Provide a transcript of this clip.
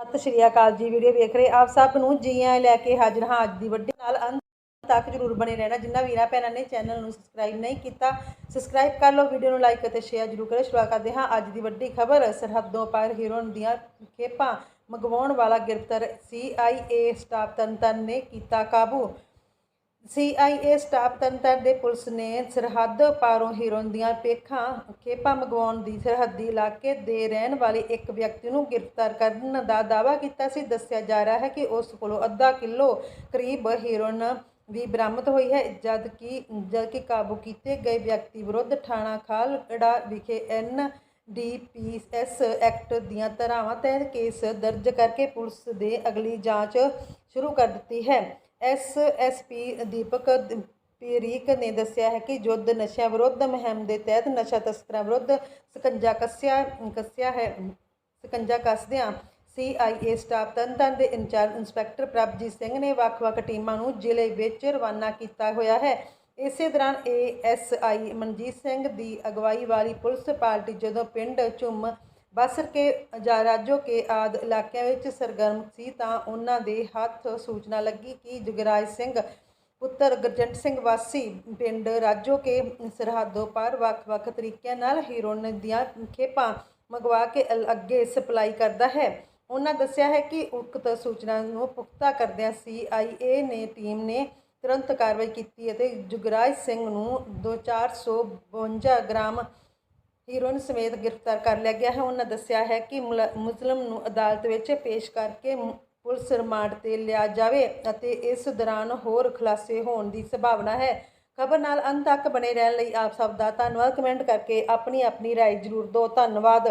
ਸਤਿ ਸ਼੍ਰੀ ਅਕਾਲ ਜੀ, ਵੀਡੀਓ ਵੇਖ ਰਹੇ ਆਪ ਸਭ ਨੂੰ ਜੀ ਆਇਆਂ ਲੈ ਕੇ ਹਾਜ਼ਰ ਹਾਂ ਅੱਜ ਦੀ ਵੱਡੀ ਨਾਲ ਅੰਤ ਤੱਕ ਜਰੂਰ ਬਣੇ ਰਹਿਣਾ। ਜਿੰਨਾ ਵੀਰਾਂ ਭੈਣਾਂ ਨੇ ਚੈਨਲ ਨੂੰ ਸਬਸਕ੍ਰਾਈਬ ਨਹੀਂ ਕੀਤਾ ਸਬਸਕ੍ਰਾਈਬ ਕਰ ਲਓ, ਵੀਡੀਓ ਨੂੰ ਲਾਈਕ ਅਤੇ ਸ਼ੇਅਰ ਜਰੂਰ ਕਰੋ ਸ਼ੁਰੂਆਤ ਕਰਦੇ ਹਾਂ ਅੱਜ ਦੀ ਵੱਡੀ ਖਬਰ। ਸਰਹੱਦੋਂ ਪਾਰ ਹੀਰੋਨ ਦੀਆਂ ਖੇਪਾਂ ਮੰਗਵਾਉਣ ਵਾਲਾ ਗ੍ਰਿਫਤਾਰ ਸੀਆਈਏ ਸਟਾਫ ਤੰਤਨ ਨੇ ਕੀਤਾ ਕਾਬੂ। ਸੀਆਈਏ ਸਟਾਫ ਤੰਤਰ ਦੇ ਪੁਲਿਸ ਨੇ ਸਰਹੱਦ ਪਾਰੋਂ ਹੀਰੋਨ ਦੀਆਂ ਪੇਖਾਂ ਖੇਪਾਂ ਮੰਗਵਾਉਣ ਦੀ ਸਰਹੱਦੀ ਇਲਾਕੇ ਦੇ ਰਹਿਣ ਵਾਲੇ ਇੱਕ ਵਿਅਕਤੀ ਨੂੰ ਗ੍ਰਿਫਤਾਰ ਕਰਨ ਦਾ ਦਾਅਵਾ ਕੀਤਾ ਸੀ। ਦੱਸਿਆ ਜਾ ਰਿਹਾ ਹੈ ਕਿ ਉਸ ਕੋਲੋਂ ਅੱਧਾ ਕਿਲੋ ਕਰੀਬ ਹੀਰੋਨ ਵੀ ਬਰਾਮਦ ਹੋਈ ਹੈ ਜਦ ਕਿ ਜਦ ਕਿ ਕਾਬੂ ਕੀਤੇ ਗਏ ਵਿਅਕਤੀ ਵਿਰੁੱਧ ਥਾਣਾ ਖਾਲੜਾ ਵਿਖੇ ਐਨ ਡੀਪੀਐਸ ਐਕਟ ਦੀਆਂ ਧਾਰਾਵਾਂ ਤਹਿਤ ਕੇਸ ਦਰਜ ਕਰਕੇ ਪੁਲਿਸ ਦੇ ਅਗਲੀ ਜਾਂਚ ਸ਼ੁਰੂ ਕਰ ਦਿੱਤੀ ਹੈ। ਐਸਐਸਪੀ ਦੀਪਕ ਦ- ਪੀਰੀਕ ਨੇ ਦੱਸਿਆ ਹੈ ਕਿ ਯੁੱਧ ਨਸ਼ਿਆਂ ਵਿਰੁੱਧ ਮੁਹਿੰਮ ਦੇ ਤਹਿਤ ਨਸ਼ਾ ਤਸਕਰਾਂ ਵਿਰੁੱਧ ਸਕੰਜਾ ਕੱਸਿਆ ਕੱਸਿਆ ਹੈ, ਸਕੰਜਾ ਕੱਸਦਿਆਂ ਸੀਆਈਏ ਸਟਾਫ ਤੰਤਰ ਦੇ ਇੰਚਾਰਜ ਇੰਸਪੈਕਟਰ ਪ੍ਰਭਜੀਤ ਸਿੰਘ ਨੇ ਵੱਖ-ਵੱਖ ਟੀਮਾਂ ਨੂੰ ਜ਼ਿਲ੍ਹੇ ਵਿੱਚ ਰਵਾਨਾ ਕੀਤਾ ਹੋਇਆ ਹੈ। ਇਸੇ ਦੌਰਾਨ ਏਐਸਆਈ ਮਨਜੀਤ ਸਿੰਘ ਦੀ ਅਗਵਾਈ ਵਾਲੀ ਪੁਲਿਸ ਪਾਰਟੀ ਜਦੋਂ ਪਿੰਡ ਝੁੰਮ ਬਸਰ ਕੇ ਜਾਂ ਰਾਜੋ ਕੇ ਆਦ ਇਲਾਕਿਆਂ ਵਿੱਚ ਸਰਗਰਮ ਸੀ ਤਾਂ ਉਹਨਾਂ ਦੇ ਹੱਥ ਸੂਚਨਾ ਲੱਗੀ ਕਿ ਜੁਗਰਾਜ ਸਿੰਘ, ਪੁੱਤਰ ਗਰਜੰਟ ਸਿੰਘ ਵਾਸੀ ਪਿੰਡ ਰਾਜੋ ਕੇ ਸਰਹੱਦੋਂ ਪਾਰ ਵੱਖ-ਵੱਖ ਤਰੀਕਿਆਂ ਨਾਲ ਹੀਰੋਇਨ ਦੀਆਂ ਖੇਪਾਂ ਮੰਗਵਾ ਕੇ ਅਲ- ਅੱਗੇ ਸਪਲਾਈ ਕਰਦਾ ਹੈ। ਉਹਨਾਂ ਦੱਸਿਆ ਹੈ ਕਿ ਉਕਤ ਸੂਚਨਾ ਨੂੰ ਪੁਖਤਾ ਕਰਦਿਆਂ ਸੀਆਈਏ ਨੇ ਟੀਮ ਨੇ ਤੁਰੰਤ ਕਾਰਵਾਈ ਕੀਤੀ ਅਤੇ ਜੁਗਰਾਜ ਸਿੰਘ ਨੂੰ 2452 ਗ੍ਰਾਮ ਹੀਰੋਇਨ ਸਮੇਤ ਗ੍ਰਿਫਤਾਰ ਕਰ ਲਿਆ ਗਿਆ ਹੈ ਉਹਨਾਂ ਦੱਸਿਆ ਹੈ ਕਿ ਮੁਲ- ਮੁਸਲਿਮ ਨੂੰ ਅਦਾਲਤ ਵਿੱਚ ਪੇਸ਼ ਕਰਕੇ ਮ- ਪੁਲਿਸ ਰਿਮਾਂਡ ਤੇ ਲਿਆ ਜਾਵੇ ਅਤੇ ਇਸ ਦੌਰਾਨ ਹੋਰ ਖੁਲਾਸੇ ਹੋਣ ਦੀ ਸੰਭਾਵਨਾ ਹੈ ਖਬਰ ਨਾਲ ਅੰਤ ਤੱਕ ਬਣੇ ਰਹਿਣ ਲਈ ਆਪ ਸਭ ਦਾ ਧੰਨਵਾਦ ਕਮੈਂਟ ਕਰਕੇ ਆਪਣੀ ਆਪਣੀ رائے ਜ਼ਰੂਰ ਦਿਓ ਧੰਨਵਾਦ